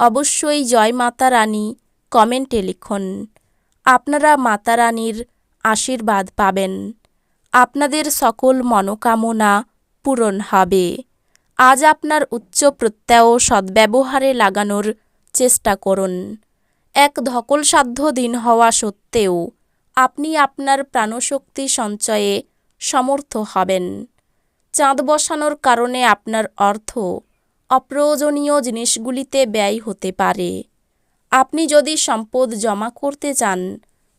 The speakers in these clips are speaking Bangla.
অবশ্যই জয় মাতা রানী, কমেন্টে লিখুন। আপনারা মাতা রানীর আশীর্বাদ পাবেন। আপনাদের সকল মনোকামনা পূরণ হবে। আজ আপনার উচ্চ প্রত্যয় সদ্ব্যবহারে লাগানোর চেষ্টা করুন। এক ধকলসাধ্য দিন হওয়া সত্ত্বেও আপনি আপনার প্রাণশক্তি সঞ্চয়ে সমর্থ হবেন। চাঁদ বসানোর কারণে আপনার অর্থ অপ্রয়োজনীয় জিনিসগুলিতে ব্যয় হতে পারে। আপনি যদি সম্পদ জমা করতে চান,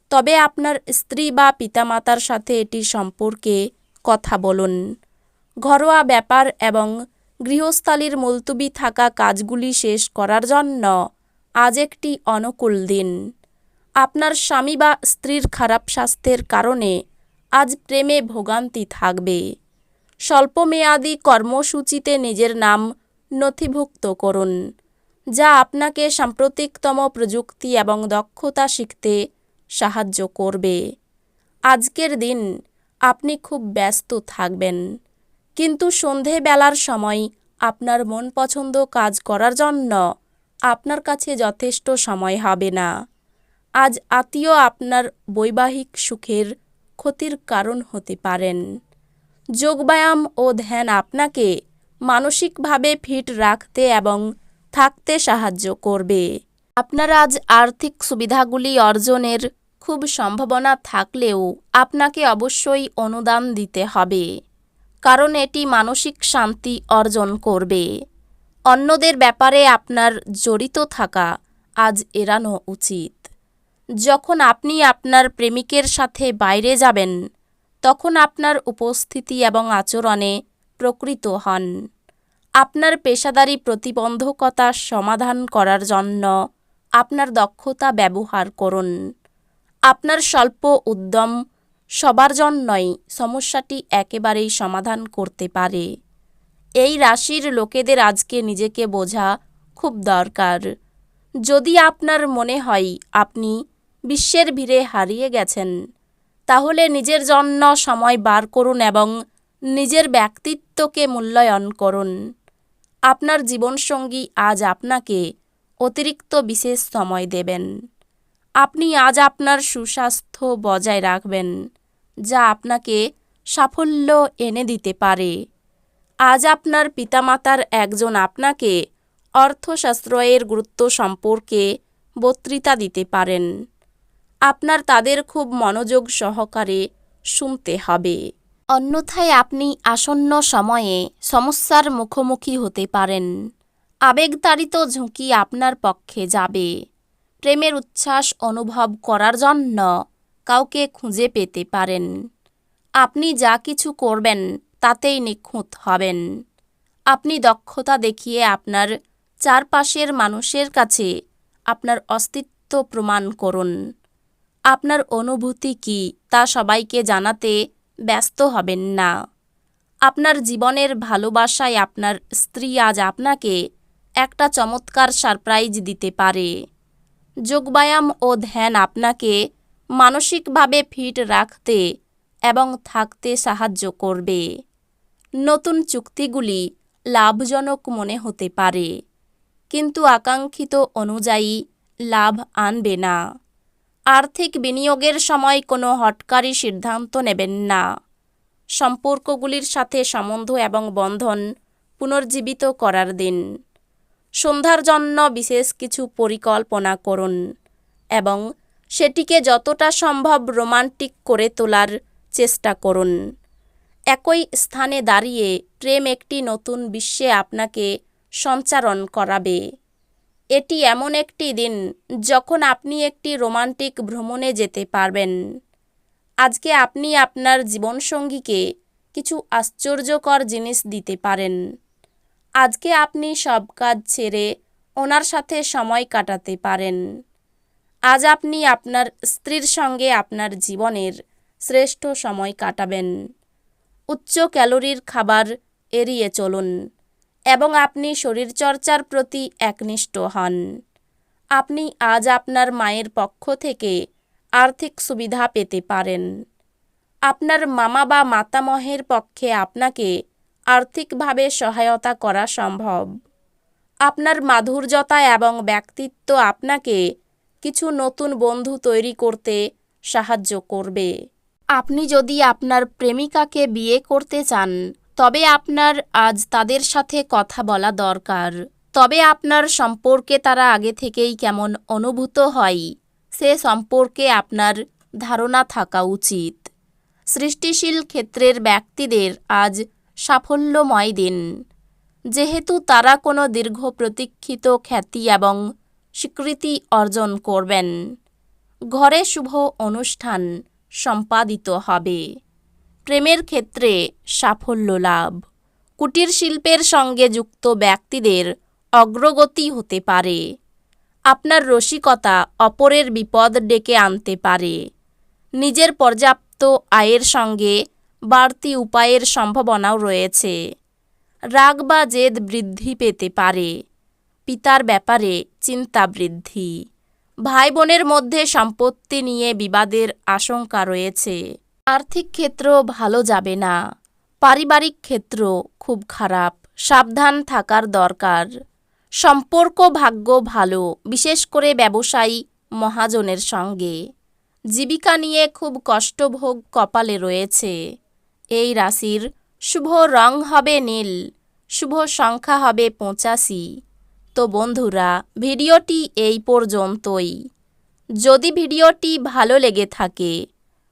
তবে আপনার স্ত্রী বা পিতামাতার সাথে এটি সম্পর্কে কথা বলুন। ঘরোয়া ব্যাপার এবং গৃহস্থালির মুলতুবি থাকা কাজগুলি শেষ করার জন্য আজ একটি অনুকূল দিন। আপনার স্বামী বা স্ত্রীর খারাপ স্বাস্থ্যের কারণে আজ প্রেমে ভোগান্তি থাকবে। স্বল্পমেয়াদী কর্মসূচিতে নিজের নাম নথিভুক্ত করুন, যা আপনাকে সাম্প্রতিকতম প্রযুক্তি এবং দক্ষতা শিখতে সাহায্য করবে। আজকের দিন আপনি খুব ব্যস্ত থাকবেন, কিন্তু সন্ধেবেলার সময় আপনার মন পছন্দ কাজ করার জন্য আপনার কাছে যথেষ্ট সময় হবে না। আজ আত্মীয় আপনার বৈবাহিক সুখের ক্ষতির কারণ হতে পারেন। যোগব্যায়াম ও ধ্যান আপনাকে মানসিকভাবে ফিট রাখতে এবং থাকতে সাহায্য করবে। আপনার আজ আর্থিক সুবিধাগুলি অর্জনের খুব সম্ভাবনা থাকলেও আপনাকে অবশ্যই অনুদান দিতে হবে, কারণ এটি মানসিক শান্তি অর্জন করবে। অন্যদের ব্যাপারে আপনার জড়িত থাকা আজ এড়ানো উচিত। যখন আপনি আপনার প্রেমিকের সাথে বাইরে যাবেন, তখন আপনার উপস্থিতি এবং আচরণে প্রকৃত হন। আপনার পেশাদারি প্রতিবন্ধকতা সমাধান করার জন্য আপনার দক্ষতা ব্যবহার করুন। আপনার স্বল্প উদ্যম সবার জন্যই সমস্যাটি একেবারেই সমাধান করতে পারে। এই রাশির লোকেদের আজকে নিজেকে বোঝা খুব দরকার। যদি আপনার মনে হয় আপনি বিশ্বের ভিড়ে হারিয়ে গেছেন, তাহলে নিজের জন্য সময় বার করুন এবং নিজের ব্যক্তিত্বকে মূল্যায়ন করুন। আপনার জীবনসঙ্গী আজ আপনাকে অতিরিক্ত বিশেষ সময় দেবেন। আপনি আজ আপনার সুস্বাস্থ্য বজায় রাখবেন, যা আপনাকে সাফল্য এনে দিতে পারে। আজ আপনার পিতামাতার একজন আপনাকে অর্থশাস্ত্রের গুরুত্ব সম্পর্কে বক্তৃতা দিতে পারেন। আপনার তাদের খুব মনোযোগ সহকারে শুনতে হবে। অন্যথায় আপনি আসন্ন সময়ে সমস্যার মুখোমুখি হতে পারেন। আবেগতাড়িত ঝুঁকি আপনার পক্ষে যাবে। প্রেমের উচ্ছ্বাস অনুভব করার জন্য কাউকে খুঁজে পেতে পারেন। আপনি যা কিছু করবেন, তাতেই নিখুঁত হবেন। আপনি দক্ষতা দেখিয়ে আপনার চারপাশের মানুষের কাছে আপনার অস্তিত্ব প্রমাণ করুন। আপনার অনুভূতি কি, তা সবাইকে জানাতে ব্যস্ত হবেন না। আপনার জীবনের ভালোবাসায় আপনার স্ত্রী আজ আপনাকে একটা চমৎকার সারপ্রাইজ দিতে পারে। যোগব্যায়াম ও ধ্যান আপনাকে মানসিকভাবে ফিট রাখতে এবং থাকতে সাহায্য করবে। নতুন চুক্তিগুলি লাভজনক মনে হতে পারে, কিন্তু আকাঙ্ক্ষিত অনুযায়ী লাভ আনবে না। আর্থিক বিনিয়োগের সময় কোনো হটকারী সিদ্ধান্ত নেবেন না। সম্পর্কগুলির সাথে সম্বন্ধ এবং বন্ধন পুনর্জীবিত করার দিন। সন্ধ্যার জন্য বিশেষ কিছু পরিকল্পনা করুন এবং সেটিকে যতটা সম্ভব রোমান্টিক করে তোলার চেষ্টা করুন। একই স্থানে দাঁড়িয়ে প্রেম একটি নতুন বিশ্বে আপনাকে সঞ্চারণ করাবে। এটি এমন একটি দিন যখন আপনি একটি রোমান্টিক ভ্রমণে যেতে পারবেন। আজকে আপনি আপনার জীবনসঙ্গীকে কিছু আশ্চর্যকর জিনিস দিতে পারেন। আজকে আপনি সব কাজ ছেড়ে ওনার সাথে সময় কাটাতে পারেন। আজ আপনি আপনার স্ত্রীর সঙ্গে আপনার জীবনের শ্রেষ্ঠ সময় কাটাবেন। উচ্চ ক্যালোরির খাবার এড়িয়ে চলুন। এবং আপনি শরীরচর্চার প্রতি একনিষ্ঠ হন। আপনি আজ আপনার মায়ের পক্ষ থেকে আর্থিক সুবিধা পেতে পারেন। আপনার মামা বা মাতামহের পক্ষে আপনাকে আর্থিকভাবে সহায়তা করা সম্ভব। আপনার মাধুর্যতা এবং ব্যক্তিত্ব আপনাকে কিছু নতুন বন্ধু তৈরি করতে সাহায্য করবে। আপনি যদি আপনার প্রেমিকাকে বিয়ে করতে চান তবে আপনার আজ তাদের সাথে কথা বলা দরকার। তবে আপনার সম্পর্কে তারা আগে থেকেই কেমন অনুভূত হয়, সে সম্পর্কে আপনার ধারণা থাকা উচিত। সৃষ্টিশীল ক্ষেত্রের ব্যক্তিদের আজ সাফল্যময় দিন। যেহেতু তারা কোনো দীর্ঘ প্রতীক্ষিত খ্যাতি এবং স্বীকৃতি অর্জন করবেন, ঘরে শুভ অনুষ্ঠান সম্পাদিত হবে। প্রেমের ক্ষেত্রে সাফল্য লাভ। কুটির শিল্পের সঙ্গে যুক্ত ব্যক্তিদের অগ্রগতি হতে পারে। আপনার রসিকতা অপরের বিপদ ডেকে আনতে পারে। নিজের পর্যাপ্ত আয়ের সঙ্গে বাড়তি উপায়ের সম্ভাবনাও রয়েছে। রাগ বা জেদ বৃদ্ধি পেতে পারে। পিতার ব্যাপারে চিন্তা বৃদ্ধি। ভাই বোনের মধ্যে সম্পত্তি নিয়ে বিবাদের আশঙ্কা রয়েছে। আর্থিক ক্ষেত্র ভালো যাবে না। পারিবারিক ক্ষেত্র খুব খারাপ। সাবধান থাকার দরকার। সম্পর্ক ভাগ্য ভালো, বিশেষ করে ব্যবসায়ী মহাজনের সঙ্গে। জীবিকা নিয়ে খুব কষ্টভোগ কপালে রয়েছে। এই রাশির শুভ রং হবে নীল, শুভ সংখ্যা হবে পঁচাশি। তো বন্ধুরা, ভিডিওটি এই পর্যন্তই। যদি ভিডিওটি ভালো লেগে থাকে